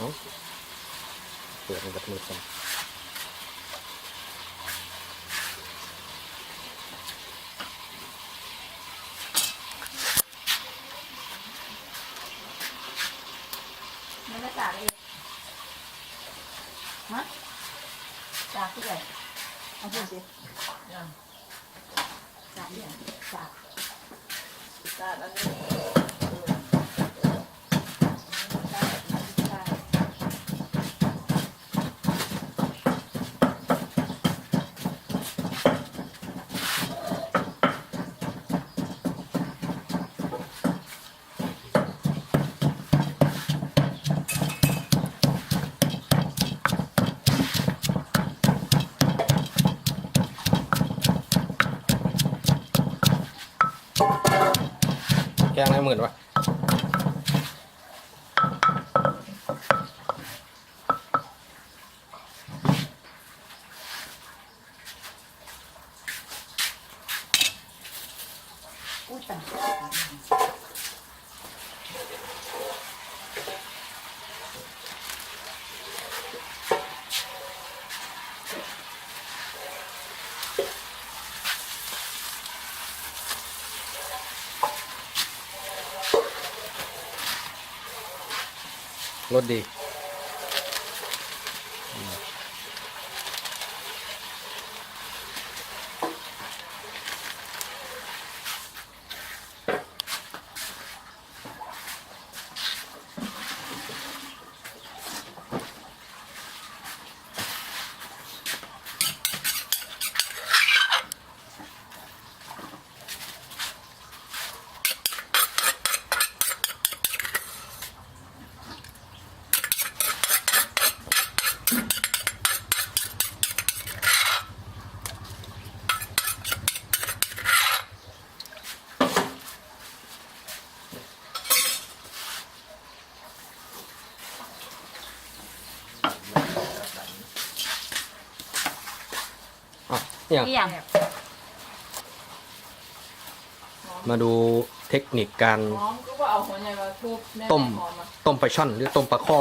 เนาะเปิดมันกับมือคนไม่ได้จากเองฮะจากที่ไหนเอาพูดสิจากที่ไหนจากจากอันนี้ แกงให้หมื่นวะอุ้ยตาย รสดี อะอย่างนี่อย่างมาดูเทคนิคการ หอมก็ว่าเอาหัวใหญ่มาทุบแน่ต้ม หอมอะต้มปลาช่อนหรือต้มปลาข้อ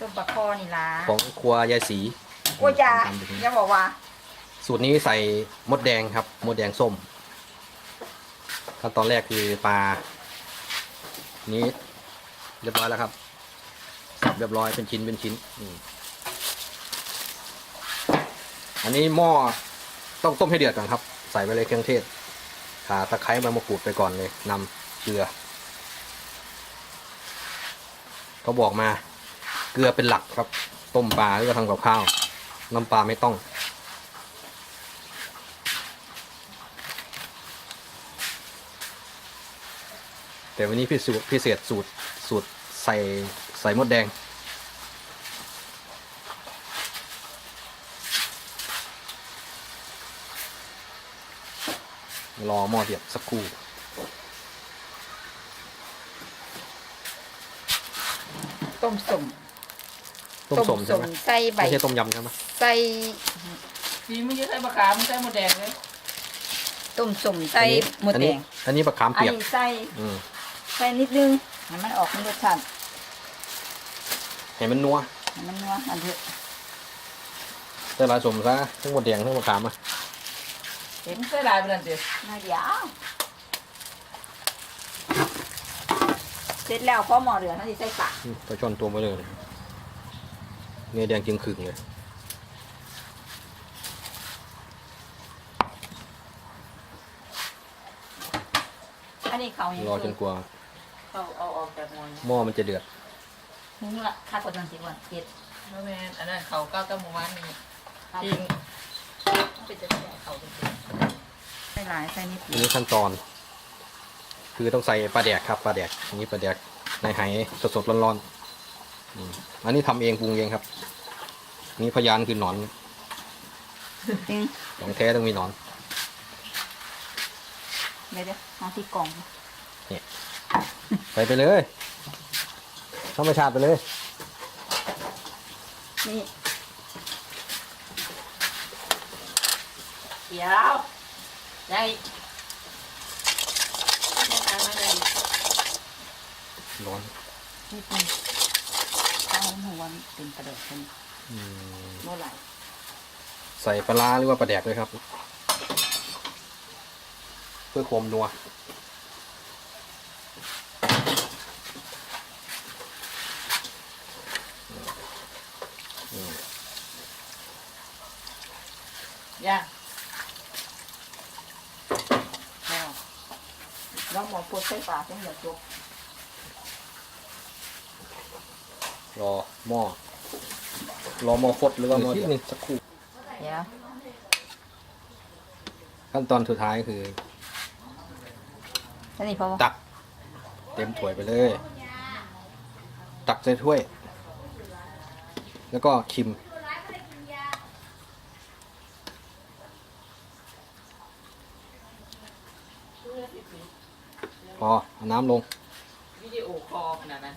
ต้มปลาคอนี่ล่ะของครัวยายสีโอ้ยจ้าทำแบบนี้อย่าบอกว่าสูตรนี้ใส่มดแดงครับ มดแดงส้มขั้นตอนแรกคือปลา นี้เรียบร้อยแล้วครับสับเรียบร้อยเป็นชิ้นเป็นชิ้นอืมอันนี้หม้อ ต้องต้มให้เดือดก่อนครับ ใส่ไปเลยเครื่องเทศขาตะไคร้ใบมะกรูดไปก่อนเลยนำเกลือเขาบอกมาเกลือเป็นหลักครับ ต้มปลาหรือทำกับข้าว น้ำปลาไม่ต้อง แต่วันนี้พิสูจน์พิเศษสูตรสูตรใส่ใส่มดแดง รอหม้อเดือดสักครู่ต้มสมต้มสมใช่ไหมใส่ใบไม่ใช่ต้มยำใช่ไหมใส่จีไม่ใช่ใส่ปลาขามไม่ใส่หมดแดงเลยต้มสมใส่หมดอันแดนี้งอันนี้ปลาขามอันเปียกนี้ใส่อืมใส่นิดนึงให้มันออกรสชาติให้มันนัวให้มันนัวอันเถอะใส่หลายสมซะทั้งหมดแดงทั้งมะขามอะ เห็นใส่ลายไปนั่นสิน่าเดียวเสร็จแล้วพอหม้อเดือดนั่นสิใส่ปลาอืมปลาช่อนตัวมาเลยเนื้อแดงจริงขึงเลยอันนี้เขายังรอจนกว่าเอาเอาออกจากหมอนหม้อมันจะเดือดหุงละค่ากดจังสิก่อนเจ็ดแล้วแม่นอันนั้นเขาเก้ากับหมู่บ้านนี่จริง เป็นจะใส่เขาจริงๆใส่หลายใส่นิดอันนี้ขั้นตอน คือต้องใส่ปลาแดกครับปลาแดกอันนี้ปลาแดกในไหสดๆร้อนๆอืมอันนี้ทำเองปรุงเองครับนี่พยานคือหนอนจริงของแท้ต้องมีหนอน เดี๋ยวเดี๋ยวเอาที่กล่องใส่ไปเลยธรรมชาติไปเลย นี่ เดี๋ยวได้ร้อนนิดนึงเอากระเดกเป็นอืมเมื่อไหร่ใส่ปลาร้าหรือว่าปลาแดกด้วยครับ เพื่อความนัวย่าง แล้ว แล้วหมอปวดใส่ปลาต้องอย่าจกรอหม้อรอหม้อฟดหรือว่าหม้อที่นี่สักครู่เดี๋ยวขั้นตอนสุดท้ายคือแล้วนี่พอตัก เต็มถ้วยไปเลย ตักใส่ถ้วย แล้วก็ชิม พอเอาน้ำลง วิดีโอคอลขนาดนั้น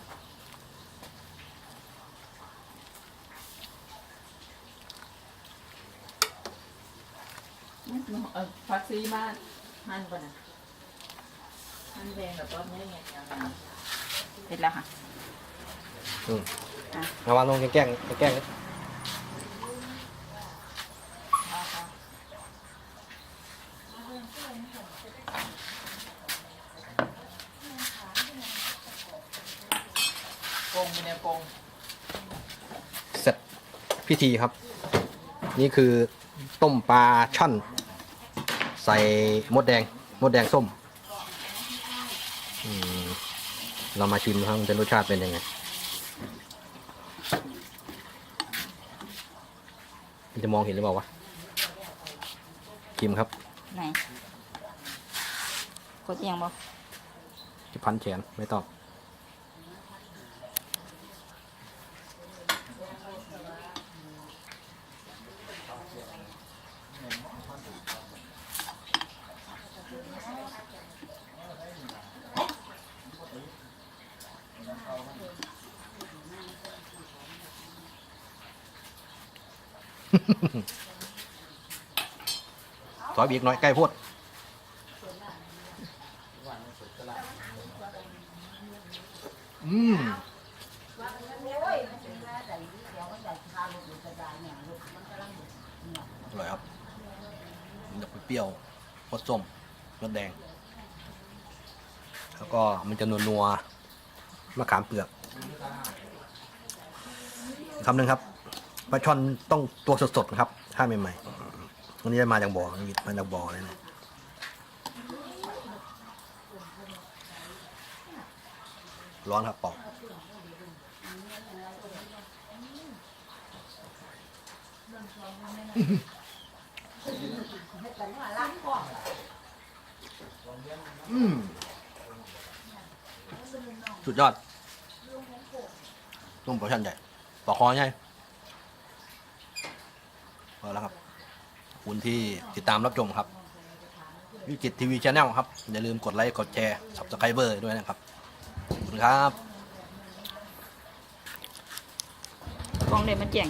เออพักซีมาหั่นก่อนนะหั่นแดงแบบว่าไม่เงี้ยยาวเสร็จแล้วค่ะอืม อะ เอาวางลงแกล้งๆแกล้งๆ เลยๆโกงไปเนี่ยโกงเสร็จพิธีครับ นี่คือต้มปลาช่อน ใส่มดแดง มดแดงส้มอืมเรามาชิมครับมันจะรสชาติเป็นยังไงมันจะมองเห็นหรือเปล่าวะชิมครับ ไหน กดยังบ่จะพันแขนไม่ต้อง ซอยบีกหน่อยใกล้โพดอืมอร่อยครับมันจะเปรี้ยวรสส้มรสแดง แล้วก็มันจะนัวๆ มะขามเปลือกคำหนึ่งครับปลาช่อนต้องตัวสดๆนะครับถ้าใหม่ๆวันนี้มาจากบ่อหิบมาจากบ่อเลยนะร้อนครับปอกอืม สุดยอดต้มปลาช่อนใหญ่ปอกคอใหญ่พอแล้วครับขอบคุณที่ติดตามรับชมครับ วิจิตทีวีชาแนลครับ อย่าลืมกดไลค์ กดแชร์สับสไครเบอร์ด้วยนะครับ ขอบคุณครับ กล้องเลยมันแจ่ง